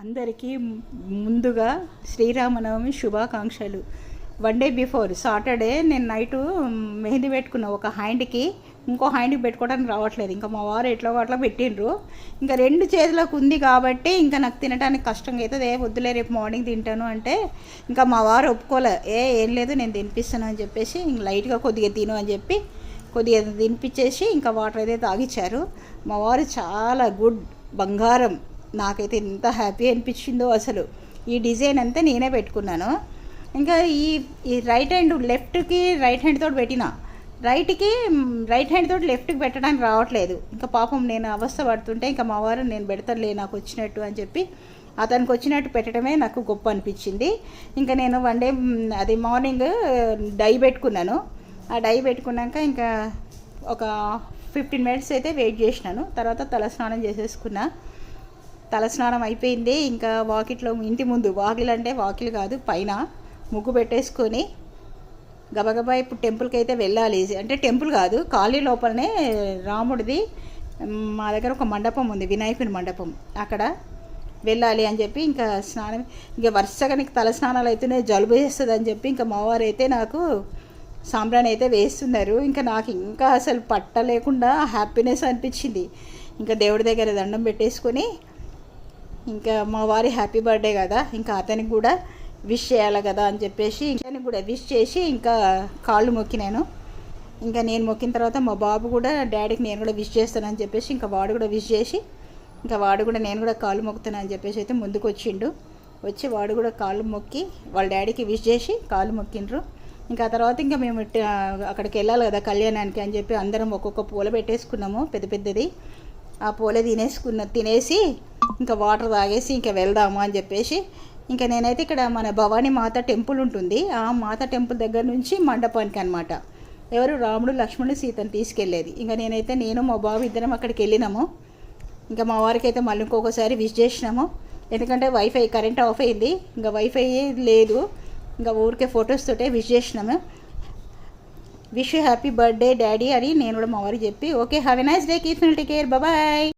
అందరికీ ముందుగా శ్రీరామనవమి శుభాకాంక్షలు. వన్ డే బిఫోర్ సాటర్డే నేను నైటు మెహందీ పెట్టుకున్నా. ఒక హ్యాండ్కి ఇంకో హ్యాండ్కి పెట్టుకోవడానికి రావట్లేదు. ఇంకా మా వారు ఎట్లా అట్లా పెట్టిండ్రు. ఇంకా రెండు చేతులకు ఉంది కాబట్టి ఇంకా నాకు తినడానికి కష్టంగా అవుతుంది. ఏ వద్దులే రేపు మార్నింగ్ తింటాను అంటే ఇంకా మా వారు ఒప్పుకోలే. ఏ ఏం లేదు నేను తినిపిస్తాను అని చెప్పేసి ఇంక లైట్గా కొద్దిగా తిను అని చెప్పి కొద్దిగా తినిపించేసి ఇంకా వాటర్ అయితే తాగిచ్చారు. మా వారు చాలా గుడ్ బంగారం. నాకైతే ఎంత హ్యాపీ అనిపించిందో అసలు. ఈ డిజైన్ అంతా నేనే పెట్టుకున్నాను. ఇంకా ఈ ఈ రైట్ హ్యాండ్ లెఫ్ట్కి రైట్ హ్యాండ్ తోటి పెట్టిన. రైట్కి రైట్ హ్యాండ్ తోటి లెఫ్ట్కి పెట్టడానికి రావట్లేదు. ఇంకా పాపం నేను అవస్థ పడుతుంటే ఇంకా మా వారు నేను పెడతానులే నాకు వచ్చినట్టు అని చెప్పి అతనికి వచ్చినట్టు పెట్టడమే నాకు గొప్ప అనిపించింది. ఇంకా నేను వన్ డే అది మార్నింగ్ డై పెట్టుకున్నాను. ఆ డై పెట్టుకున్నాక ఇంకా ఒక ఫిఫ్టీన్ మినిట్స్ అయితే వెయిట్ చేసినాను. తర్వాత తలస్నానం చేసేసుకున్నా. తలస్నానం అయిపోయింది. ఇంకా వాకిట్లో ఇంటి ముందు వాకిలు అంటే వాకిలు కాదు పైన ముగ్గు పెట్టేసుకొని గబగబా ఇప్పుడు టెంపుల్కి అయితే వెళ్ళాలి. అంటే టెంపుల్ కాదు కాలనీ లోపలనే రాముడిది మా దగ్గర ఒక మండపం ఉంది వినాయకుని మండపం. అక్కడ వెళ్ళాలి అని చెప్పి ఇంకా స్నానం ఇంకా వరుసగా నీకు తల స్నానాలు అయితేనే జలుబు చేస్తుంది అని చెప్పి ఇంకా మావారు అయితే నాకు సాంబ్రాణి అయితే వేస్తున్నారు. ఇంకా నాకు ఇంకా అసలు పట్టలేకుండా హ్యాపీనెస్ అనిపించింది. ఇంకా దేవుడి దగ్గర దండం పెట్టేసుకొని ఇంకా మా వారి హ్యాపీ బర్త్డే కదా ఇంకా అతనికి కూడా విష్ చేయాలి కదా అని చెప్పేసి ఇంకా కూడా విష్ చేసి ఇంకా కాళ్ళు మొక్కినాను. ఇంకా నేను మొక్కిన తర్వాత మా బాబు కూడా డాడీకి నేను కూడా విష్ చేస్తానని చెప్పేసి ఇంకా వాడు కూడా విష్ చేసి ఇంకా వాడు కూడా నేను కూడా కాళ్ళు మొక్కుతానని చెప్పేసి అయితే ముందుకు వచ్చిండు. వచ్చి వాడు కూడా కాళ్ళు మొక్కి వాళ్ళ డాడీకి విష్ చేసి కాళ్ళు మొక్కిండ్రు. ఇంకా ఆ తర్వాత ఇంకా మేము అక్కడికి వెళ్ళాలి కదా కళ్యాణానికి అని చెప్పి అందరం ఒక్కొక్క పూల పెట్టేసుకున్నాము పెద్ద పెద్దది. ఆ పూల తినేసుకున్న తినేసి ఇంకా వాటర్ తాగేసి ఇంకా వెళ్దాము అని చెప్పేసి ఇంకా నేనైతే ఇక్కడ మన భవానీ మాత టెంపుల్ ఉంటుంది. ఆ మాత టెంపుల్ దగ్గర నుంచి మండపానికి అనమాట ఎవరు? రాముడు లక్ష్మణుడు సీతను తీసుకెళ్ళేది. ఇంకా నేనైతే నేను మా బాబు ఇద్దరం అక్కడికి వెళ్ళినాము. ఇంకా మా వారికి అయితే మళ్ళీ ఇంకొకసారి విష్ చేసినాము. ఎందుకంటే వైఫై కరెంట్ ఆఫ్ అయింది. ఇంకా వైఫై లేదు. ఇంకా ఊరికే ఫొటోస్ తోటే విష్ చేసినాము. విష్ హ్యాపీ బర్త్డే డాడీ అని నేను కూడా మా వారికి చెప్పి okay have a nice day keep take care bye